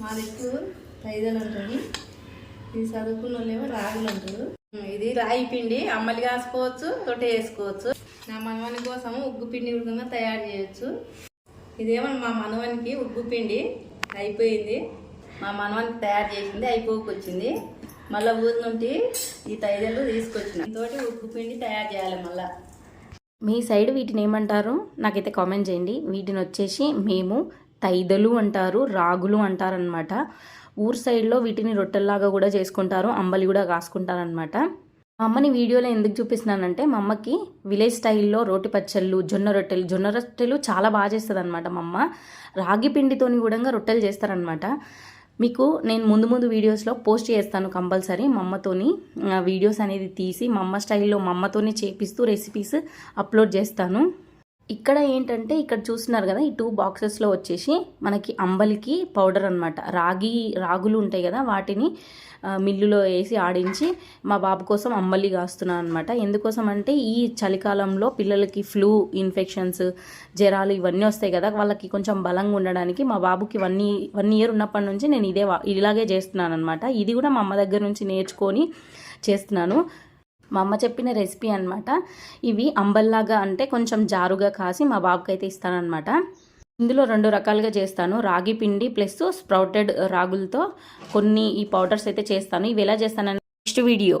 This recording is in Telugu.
మాది దిక్కు ఉంటుంది ఇది చదువుకున్న వాళ్ళేమో రాగులు అంటారు. ఇది రాయి పిండి అమ్మలి కాసుకోవచ్చు తొట్ట వేసుకోవచ్చు. నా మనవని కోసం ఉగ్గు పిండి కూడా తయారు చేయొచ్చు. ఇదేమో మా మనవనికి ఉగ్గు పిండి అయిపోయింది. మా మనవనికి తయారు చేసింది అయిపోకొచ్చింది. మళ్ళీ ఊరి నుండి ఈ తైదలు తీసుకొచ్చిన. తోటి ఉగ్గు పిండి తయారు చేయాలి మళ్ళీ. మీ సైడ్ వీటిని ఏమంటారు? నాకైతే కామెంట్ చేయండి. వీటిని వచ్చేసి మేము తైదలు అంటారు రాగులు అంటారనమాట ఊరు సైడ్లో వీటిని రొట్టెల్లాగా కూడా చేసుకుంటారు అంబలి కూడా కాసుకుంటారనమాట మా అమ్మని వీడియోలో ఎందుకు చూపిస్తున్నానంటే మా అమ్మకి విలేజ్ స్టైల్లో రోటి పచ్చళ్ళు జొన్న రొట్టెలు జొన్న రొట్టెలు చాలా బాగా చేస్తుంది అనమాట మా అమ్మ. రాగి పిండితోని కూడా రొట్టెలు చేస్తారనమాట మీకు నేను ముందు ముందు వీడియోస్లో పోస్ట్ చేస్తాను కంపల్సరీ మా అమ్మతోని. వీడియోస్ అనేది తీసి మా అమ్మ స్టైల్లో మా అమ్మతోనే చేపిస్తూ రెసిపీస్ అప్లోడ్ చేస్తాను. ఇక్కడ ఏంటంటే ఇక్కడ చూస్తున్నారు కదా ఈ టూ బాక్సెస్లో వచ్చేసి మనకి అంబలికి పౌడర్ అనమాట రాగి రాగులు ఉంటాయి కదా వాటిని మిల్లులో వేసి ఆడించి మా బాబు కోసం అంబలి కాస్తున్నాను అనమాట ఎందుకోసం అంటే ఈ చలికాలంలో పిల్లలకి ఫ్లూ ఇన్ఫెక్షన్స్ జ్వరాలు ఇవన్నీ వస్తాయి కదా వాళ్ళకి కొంచెం బలంగా ఉండడానికి మా బాబుకి వన్ వన్ ఇయర్ ఉన్నప్పటి నుంచి నేను ఇదే వా- ఇలాగే చేస్తున్నాను అనమాట ఇది కూడా మా అమ్మ దగ్గర నుంచి నేర్చుకొని చేస్తున్నాను. మా అమ్మ చెప్పిన రెసిపీ అనమాట ఇవి అంబల్లాగా అంటే కొంచెం జారుగా కాసి మా బాబుకి అయితే ఇస్తానమాట ఇందులో రెండు రకాలుగా చేస్తాను. రాగి పిండి ప్లస్ స్ప్రౌటెడ్ రాగులతో కొన్ని ఈ పౌడర్స్ అయితే చేస్తాను. ఇవి ఎలా చేస్తానని నెక్స్ట్ వీడియో.